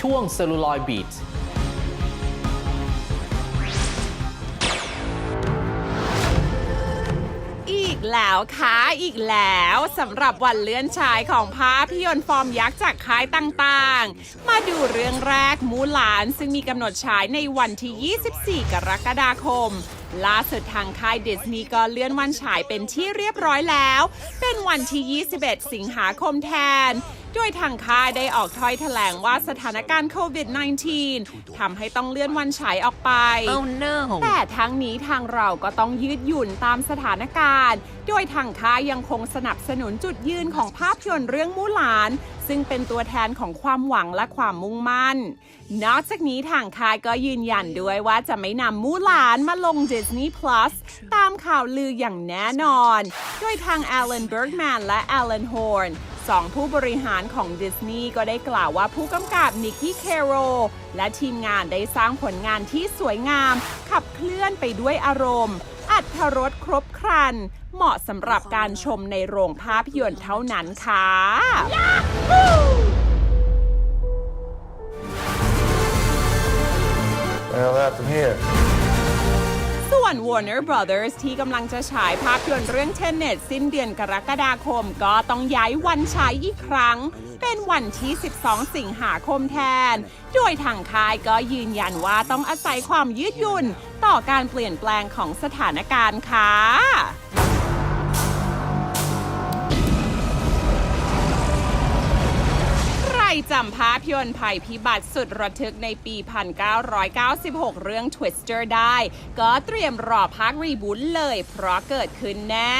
ช่วง Celluloid Beat อีกแล้วค่ะอีกแล้วสำหรับวันเลื่อนฉายของภาพยนตร์ฟอร์มยักษ์จากค่ายต่างๆ มาดูเรื่องแรกมูหลานซึ่งมีกำหนดฉายในวันที่ 24 กรกฎาคม ล่าสุดทางค่ายดิสนีย์ก็เลื่อนวันฉายเป็นที่เรียบร้อยแล้ว เป็นวันที่ 21 สิงหาคมแทน โดยทางค่ายได้ออกถ้อยแถลงว่าสถานการณ์โควิด -19 ทำให้ต้องเลื่อนวันฉายออกไป Oh no แต่ทั้งนี้ทางเราก็ต้องยืดหยุ่นตามสถานการณ์ โดยทางค่ายยังคงสนับสนุนจุดยืนของภาพยนตร์เรื่องมูหลาน ซึ่งเป็นตัวแทนของความหวังและความมุ่งมั่น นอกจากนี้ทางค่ายก็ยืนยันด้วยว่าจะไม่นำมูหลานมาลง Disney Plus ตามข่าวลืออย่างแน่นอน โดยทาง Alan Bergman และ Alan Horn สอ งผู้บริหารของดิสนีย์ก็ได้กล่าวว่าผู้กำกับนิกกี้เคโรและทีมงานได้สร้างผลงานที่สวยงาม ขับเคลื่อนไปด้วยอารมณ์ อัตรสครบครัน เหมาะสำหรับการชมในโรงภาพยนตร์เท่านั้นค่ะ Well, that's from here. ส่วน Warner Brothers ที่กำลังจะฉายภาพยนตร์เรื่อง Tenet สิ้นเดือนกรกฎาคม ก็ต้องย้ายวันฉายอีกครั้ง เป็นวันที่ 12 สิงหาคมแทน โดยทางค่ายก็ยืนยันว่าต้องอาศัยความยืดหยุ่น ต่อการเปลี่ยนแปลงของสถานการณ์ค่ะ ภาพยนตร์ภัยพิบัติสุดระทึกในปี 1996 เรื่อง Twister ได้ ก็เตรียมรอภาครีบูทเลย เพราะเกิดขึ้นแน่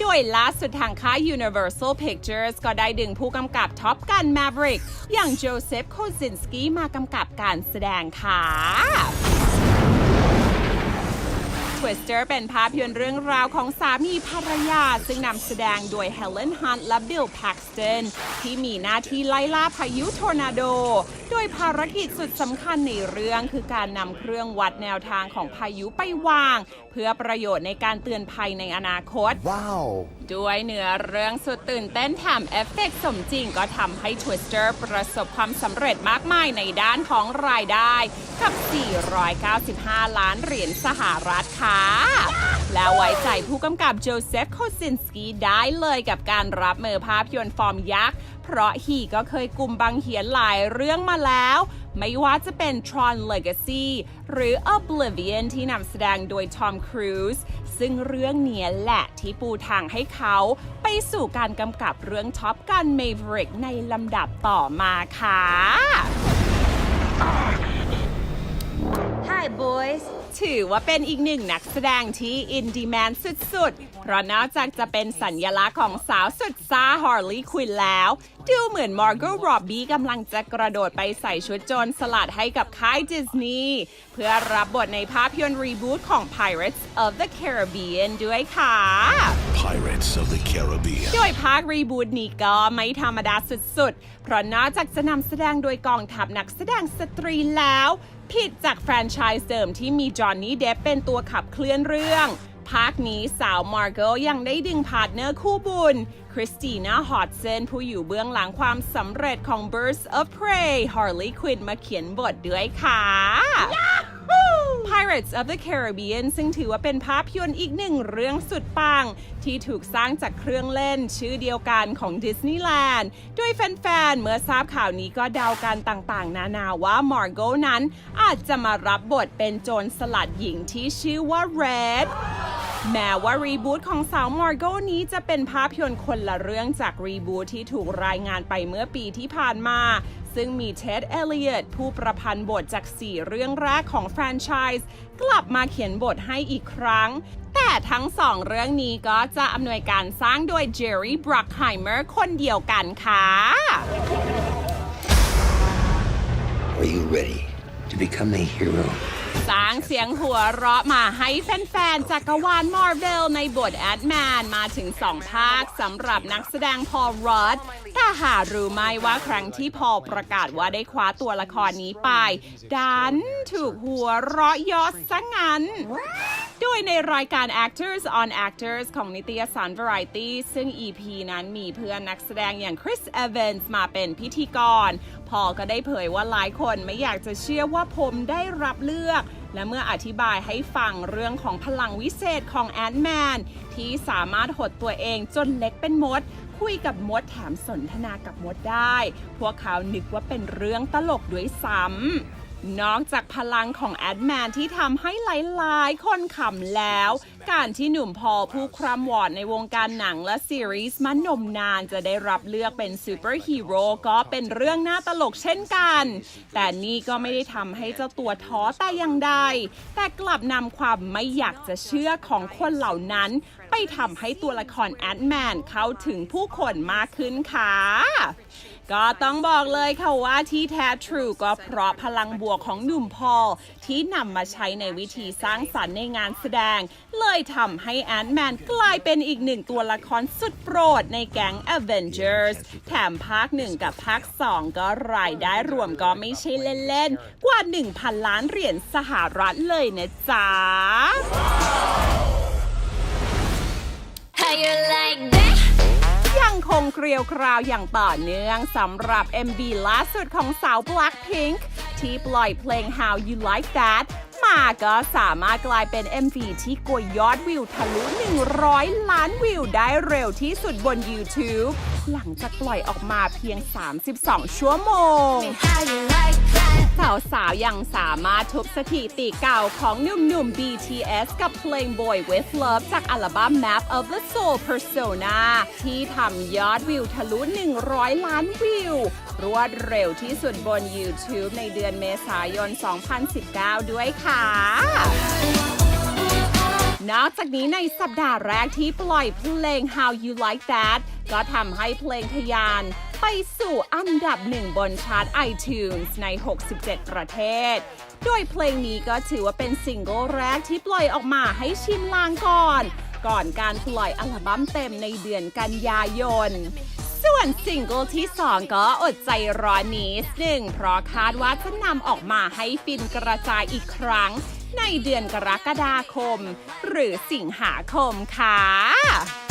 โดยล่าสุดทางค่าย Universal Pictures ก็ได้ดึงผู้กำกับท็อปกัน Maverick อย่างโจเซฟโคซินสกี้มากำกับการแสดงค่ะ Twister เป็นภาพยนตร์เรื่องราวของสามีภรรยา ซึ่งนำแสดงโดย Helen Hunt และ Bill Paxton ที่มีหน้าที่ไล่ล่าพายุทอร์นาโด โดยภารกิจสุดสำคัญในเรื่องคือการนำเครื่องวัดแนวทางของพายุไปวาง เพื่อประโยชน์ในการเตือนภัยในอนาคต Wow. ด้วยเนื้อเรื่องสุดตื่นเต้นแถมเอฟเฟกต์สมจริงก็ทำให้ Twister ประสบความสำเร็จมากมายในด้านของรายได้ กับ 495 ล้านเหรียญสหรัฐค่ะ แล้วไว้ใจผู้กำกับโจเซฟโคซินสกี้ได้เลยกับการรับมือภาพยนตร์ฟอร์มยักษ์ เพราะฮีก็เคยกลุ่มบังเหียนหลายเรื่องมาแล้ว ไม่ว่าจะเป็น Tron Legacy หรือ Oblivion ที่นำแสดงโดย Tom Cruise ซึ่งเรื่องเนี้ยแหละที่ปูทางให้เขาไปสู่การกำกับเรื่อง Top Gun Maverick ในลำดับต่อมาค่ะ Hi, boys. ถือว่าเป็นอีกหนึ่งนักแสดงที่อินดีแมนสุดๆ เพราะนอกจากจะเป็นสัญลักษณ์ของสาวสุดซ่าฮาร์ลีย์ควินแล้วดูเหมือนมาร์ก o ร็อบบี้กำลังจะกระโดดไปใส่ชุดโจรสลัดให้กับค่ายดิสนีย์เพื่อรับบทในภาพยนตร์รีบูตของ Pirates of the Caribbean ด้วยค่ะ Pirates of the Caribbean. โดยภาครีบูตนี้ก็ไม่ธรรมดาสุดๆ เพราะนอกจากจะนำแสดงโดยกองทัพนักแสดงสตรีแล้ว ผิดจากแฟรนไชส์เดิมที่มีจอห์นนี่เดฟเป็นตัวขับเคลื่อนเรื่องภาคนี้สาวมาร์โกยังได้ดึงพาร์ทเนอร์คู่บุญ คริสติน่าฮอดเซนผู้อยู่เบื้องหลังความสำเร็จของ Birds of Prey Harley Quinn มาเขียนบทด้วยค่ะ Pirates of the Caribbean ซึ่งถือว่าเป็นภาพยนตร์อีกหนึ่งเรื่องสุดปัง ที่ถูกสร้างจากเครื่องเล่นชื่อเดียวกันของดิสนีย์แลนด์ด้วยแฟน ๆ เมื่อทราบข่าวนี้ก็เดากันต่างๆ นานาว่ามาร์โกนั้นอาจจะมารับบทเป็นโจรสลัดหญิงที่ชื่อว่า Red แม้ว่ารีบูตของสาวมาร์โกนี้จะเป็นภาพยนตร์คนละเรื่องจากรีบูตที่ถูกรายงานไปเมื่อปีที่ผ่านมา ซึ่งมีเท็ดเอลิเอตผู้ประพันธ์บทจาก 4 เรื่องแรกของแฟรนไชส์กลับมาเขียนบทให้อีกครั้ง แต่ทั้งสองเรื่องนี้ก็จะอำนวยการสร้างโดยเจอร์รี่บรักไฮเมอร์คนเดียวกันค่ะ Are you ready to become a hero? สร้างเสียงหัวเราะมาให้แฟนๆจักรวาลมาร์เวลในบทแอดแมนมาถึงสองภาคสำหรับนักแสดงพอลรอดแต่หารู้ไหมว่าครั้งที่พอลประกาศว่าได้คว้าตัวละครนี้ไป ดันถูกหัวเราะยอดซะงั้น โดยในรายการ Actors on Actors ของนิตยสาร Variety ซึ่ง EP นั้นมีเพื่อนนักแสดงอย่างคริสเอเวนส์มาเป็นพิธีกร พอก็ได้เผยว่าหลายคนไม่อยากจะเชื่อว่าผมได้รับเลือก และเมื่ออธิบายให้ฟังเรื่องของพลังวิเศษของแอนด์แมนที่สามารถหดตัวเองจนเล็กเป็นมด คุยกับมดแถมสนทนากับมดได้ พวกเขานึกว่าเป็นเรื่องตลกด้วยซ้ำ นอกจากพลังของแอดแมนที่ทำให้หลายๆ คนขำแล้ว การที่หนุ่มพอผู้คร่ำวอดในวงการหนังและซีรีส์มานมนานจะได้รับเลือกเป็นซูเปอร์ฮีโร่ก็เป็นเรื่องน่าตลกเช่นกัน แต่นี่ก็ไม่ได้ทำให้เจ้าตัวท้อแต่อย่างใด แต่กลับนำความไม่อยากจะเชื่อของคนเหล่านั้น ไปทำให้ตัวละครแอดแมนเข้าถึงผู้คนมากขึ้นค่ะ ก็ต้องบอกเลยค่ะว่าที่แท้ทรูก็เพราะพลังบวกของหนุ่มพอลที่นำมาใช้ในวิธีสร้างสรรค์ในงานแสดง เลยทำให้แอนด์แมนกลายเป็นอีกหนึ่งตัวละครสุดโปรดในแก๊ง Avengers แถมภาค 1 กับภาค 2 ก็รายได้รวมก็ไม่ใช่เล่นๆ กว่า 1,000 ล้านเหรียญสหรัฐเลยนะจ๊ะ How you like that? ยังคงเกลียวกราวอย่างต่อเนื่องสำหรับ MV ล่าสุดของสาว Blackpink ที่ปล่อยเพลง How You Like That มาก็สามารถกลายเป็น MV ที่กวยยอดวิวทะลุ 100 ล้านวิวได้เร็วที่สุดบน YouTube หลังจากปล่อยออกมาเพียง 32 ชั่วโมง How you like that? สาวๆยังสามารถทุบสถิติเก่าของหนุ่มๆ BTS กับเพลง Boy with Love จากอัลบั้ม Map of the Soul Persona ที่ทำยอดวิวทะลุ 100 ล้านวิว รวดเร็วที่สุดบน YouTube ในเดือนเมษายน 2019 ด้วยค่ะ นอกจากนี้ในสัปดาห์แรกที่ปล่อยเพลง How You Like That ก็ทำให้เพลงทะยานไปสู่อันดับหนึ่งบนชาร์ต iTunes ใน 67 ประเทศ โดยเพลงนี้ก็ถือว่าเป็นซิงเกิลแรกที่ปล่อยออกมาให้ชิมลางก่อน ก่อนการปล่อยอัลบั้มเต็มในเดือนกันยายน วนซิงเกิลที่ 2 ก็อดใจรอนิดหนึ่ง เพราะคาดว่าจะนำออกมาให้ฟินกระจายอีกครั้ง ในเดือนกรกฎาคม หรือสิงหาคมค่ะ